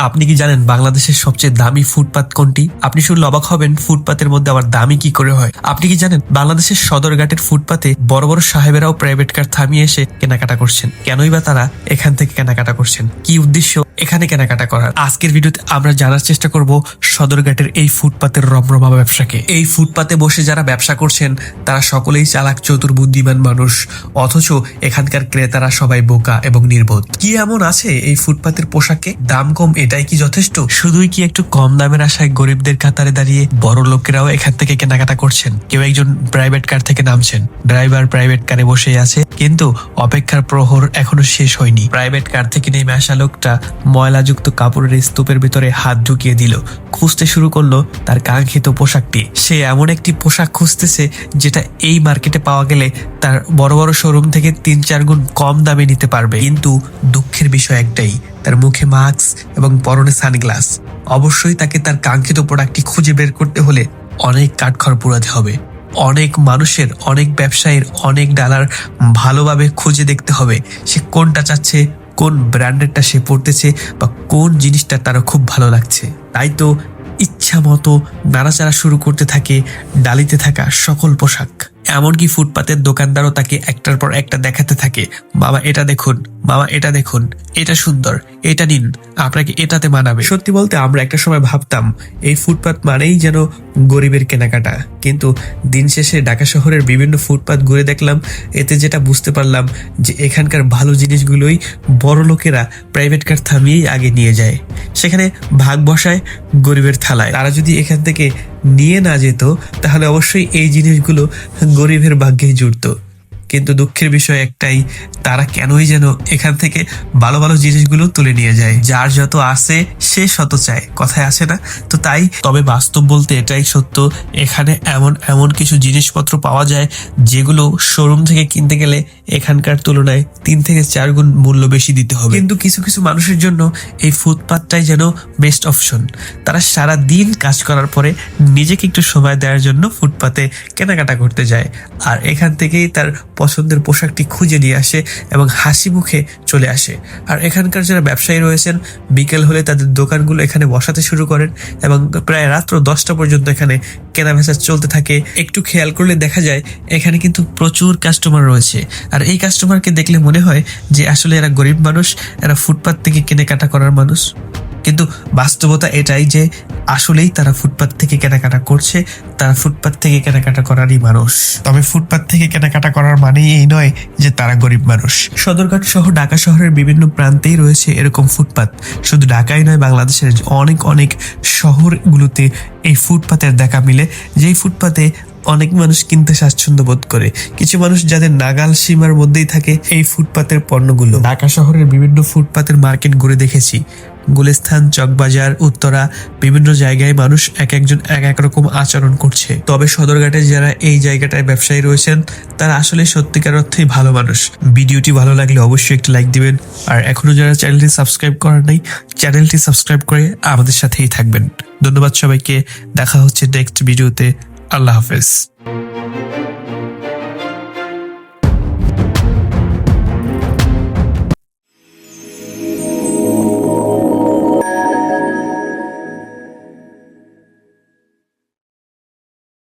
আপনি কি জানেন বাংলাদেশের সবচেয়ে দামি ফুটপাত কোনটি? আপনি শুনলে অবাক হবেন ফুটপাতের মধ্যে আবার দামি কি করে হয়। আপনি কি জানেন বাংলাদেশের সদরঘাটের ফুটপাতে বড় বড় সাহেবেরাও প্রাইভেট কার থামিয়ে এসে কেনাকাটা করছেন? কেনই বা তারা এখান থেকে কেনাকাটা করছেন? কি উদ্দেশ্য এখানে কেনাকাটা করার? আজকের ভিডিওতে আমরা জানার চেষ্টা করব সদরঘাটের এই ফুটপাতের রমরমা ব্যবসাকে। এই ফুটপাতে বসে যারা ব্যবসা করছেন, তারা সকলেই চালাক, চতুর, বুদ্ধিমান মানুষ। অথচ এখানকার ক্রেতারা সবাই বোকা এবং নির্বোধ। কি এমন আছে এই ফুটপাতের পোশাকে? দাম কম এটাই কি যথেষ্ট? শুধুই কি একটু কম দামের আশায় গরিবদের কাতারে দাঁড়িয়ে বড় লোকেরাও এখান থেকে কেনাকাটা করছেন? কেউ একজন প্রাইভেট কার থেকে নামছেন। ড্রাইভার প্রাইভেট কারে বসে আছে, কিন্তু অপেক্ষার প্রহর এখনও শেষ হয়নি। প্রাইভেট কার থেকে নেমে আসা লোকটা ময়লাযুক্ত কাপড়ের স্তূপের ভিতরে হাত ঢুকিয়ে দিল। খুঁজতে শুরু করল তার কাঙ্ক্ষিত পোশাকটি। সে এমন একটি পোশাক খুঁজতেছে যেটা এই মার্কেটে পাওয়া গেলে তার বড় বড় শোরুম থেকে তিন চার গুণ কম দামে নিতে পারবে। কিন্তু দুঃখের বিষয় একটাই তার মুখে মাস্ক এবং পরনে সানগ্লাস। অবশ্যই তাকে তার কাঙ্ক্ষিত প্রোডাক্টটি খুঁজে বের করতে হলে অনেক কাঠখড় পোড়াতে হবে। অনেক মানুষের, অনেক ব্যবসায়ীর, অনেক ডালার ভালোভাবে খুঁজে দেখতে হবে সে কোনটা চাচ্ছে, কোন ব্র্যান্ডেরটা সে পড়তেছে বা কোন জিনিসটা তার খুব ভালো লাগছে। তাই তো ইচ্ছা মতো নাড়াচাড়া শুরু করতে থাকে, ডালিতে থাকা সকল পোশাক। এমনকি ফুটপাতের দোকানদারও তাকে একটার পর একটা দেখাতে থাকে। বাবা, এটা দেখুন। বাবা, এটা দেখুন, এটা সুন্দর, এটা নিন, আপনাকে এটাতে মানাবে সত্যি বলতে আমরা একটা সময় ভাবতাম, এই ফুটপাত মানেই যেন গরিবের কেনাকাটা। কিন্তু দিন শেষে ঢাকা শহরের বিভিন্ন ফুটপাত ঘুরে দেখলাম, এতে যেটা বুঝতে পারলাম যে এখানকার ভালো জিনিসগুলোই বড় লোকেরা প্রাইভেট কার থামিয়েই আগে নিয়ে যায়। সেখানে ভাগ বসায় গরিবের থালায়। তারা যদি এখান থেকে নিয়ে না যেত, তাহলে অবশ্যই এই জিনিসগুলো গরিবের ভাগ্যেই জুড়তো। কিন্তু দুঃখের বিষয় একটাই, তারা কেনই যেন এখান থেকে ভালো ভালো জিনিসগুলো তুলে নিয়ে যায়। যার যত আসে সে শত চায়। কথায় আসে না? তো তাই, তবে বাস্তব বলতে এটাই সত্য, এখানে এমন এমন কিছু জিনিসপত্র পাওয়া যায়, যেগুলো শোরুম থেকে কিনতে গেলে এখানকার তুলনায় তিন থেকে চার গুণ মূল্য বেশি দিতে হবে। কিন্তু কিছু কিছু মানুষের জন্য এই ফুটপাতটাই যেন বেস্ট অপশন তারা সারা দিন কাজ করার পরে নিজেকে একটু সময় দেওয়ার জন্য ফুটপাতে কেনাকাটা করতে যায়। আর এখান থেকেই তার পছন্দের পোশাকটি খুঁজে নিয়ে আসে এবং হাসি মুখে চলে আসে। আর এখানকার যারা ব্যবসায়ী রয়েছেন, বিকেল হলে তাদের দোকানগুলো এখানে বসাতে শুরু করেন এবং প্রায় রাত্র দশটা পর্যন্ত এখানে কেনাবেচা চলতে থাকে। একটু খেয়াল করলে দেখা যায়, এখানে কিন্তু প্রচুর কাস্টমার রয়েছে। আর এই কাস্টমারকে দেখলে মনে হয় যে আসলে এরা গরিব মানুষ, এরা ফুটপাত থেকে কেনাকাটা করার মানুষ। কিন্তু বাস্তবতা এটাই যে আসলেই তারা ফুটপাত থেকে কেনাকাটা করছে তারা ফুটপাত থেকে কেনাকাটা করারই মানুষ। তবে ফুটপাত থেকে কেনাকাটা করার মানেই এই নয় যে তারা গরিব মানুষ। সদরঘাট সহ ঢাকা শহরের বিভিন্ন প্রান্তেই রয়েছে এরকম ফুটপাত। শুধু ঢাকাই নয় বাংলাদেশের অনেক অনেক শহরগুলোতে এই ফুটপাতের দেখা মিলে যেই ফুটপাতে অনেক মানুষ কিনতে স্বাচ্ছন্দ্য বোধ করে। কিছু মানুষ যাদের নাগাল সীমার মধ্যেই থাকে এই ফুটপাতের পণ্যগুলো। ঢাকা শহরের বিভিন্ন ফুটপাতের মার্কেট ঘুরে দেখেছি। গুলিস্থান চকবাজার, উত্তরা, বিভিন্ন জায়গায় মানুষ এক একজন এক এক রকম আচরণ করছে। তবে সদরঘাটে যারা এই জায়গাটায় ব্যবসায়ী রয়েছেন, তারা আসলে সত্যিকার অর্থেই ভালো মানুষ। ভিডিওটি ভালো লাগলে অবশ্যই একটি লাইক দিবেন। আর এখনও যারা চ্যানেলটি সাবস্ক্রাইব করার নাই, চ্যানেলটি সাবস্ক্রাইব করে আমাদের সাথেই থাকবেন। ধন্যবাদ সবাইকে। দেখা হচ্ছে নেক্সট ভিডিওতে। আল্লাহ হাফেজ।